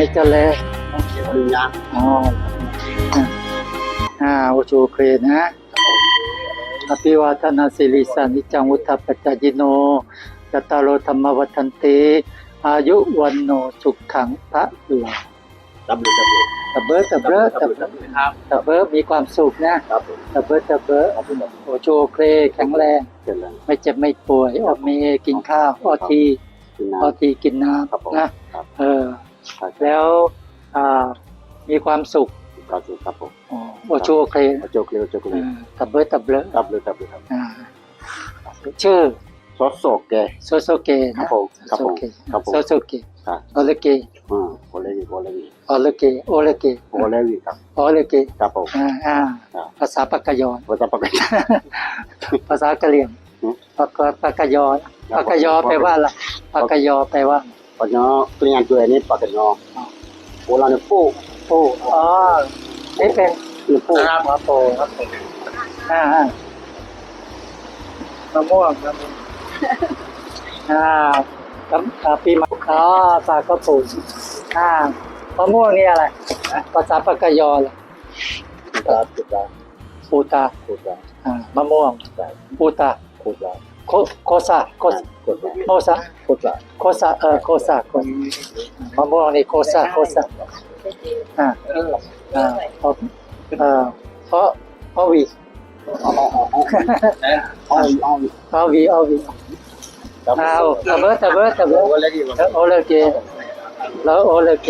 ไม่จะแลดูงานอ๋ออ่าโอชูเครนะอภิวาทนาสิริสานิจังวุฒปัจจยิโนจตตารโอธรรมวัฒนติอายุวันโนสุขขังพระเหลือดับเบิลดับเบิลตะเบิดตะเบิดตะเบิดครับตะเบิดมีความสุขนะครับผมตะเบิดตะเบิดโอชูเครแข็งแรงเสร็จแล้วไม่เจ็บไม่ป่วยอดมีกินข้าวอดทีกินน้อดทีกินน้ครับผมำนะครับเออำ ครับแล้วอ่ามีความสุขครับครับผมอ๋อโอชูเครโจกเลยโจกเอเลยอตะเบิดตะเบิดดับเลยดับเลยครับอ่าชื่อซอสโซแกโซโซเกะครันะบผมครับโซผมเกะครับผมโซโซเกะครับโอเลเกะอืมโอเลวีโอเลวีโอเลเกะโอเลเกะโอเลวีครับโอเลเกะครับผมอ่าอ่าครับภาษาปากกยอนภาษาปากกาภาษากะเหรี่ยงหืมปากกปากกยอครับปากกยอแปลว่าอะไรปากกยอแปลว่า ปัญญาเปลี่ยนตัวนี้ปากกันยอโบราณปูปูอ๋อนี่เป็นคือปูครับหมอปูครับผมอ่าอ่ามะม่วงมะม่วงอ่าครับอ่าปีมะอ๋อปากกระปูอ่ามะม่วงนี่อะไรภาษาปากกยอเลยครับจุดละปูตาจุดละอ่ามะม่วงปูตาจุดละ โคโคซาโคซาจุดละโคซาจุดละโคซาเออโคซาโคซามะม่วงนี่โคซาโคซาอ่าอ่าเพราะเอ่อเพราะเพราะวีอ๋ออ๋ออ๋ออ๋ออ๋อเพราะวีเอาวีเอาตะเบิดตะเบิดตะเบิดโอเลวีแล้วโอเลเกแล้วโอเลเก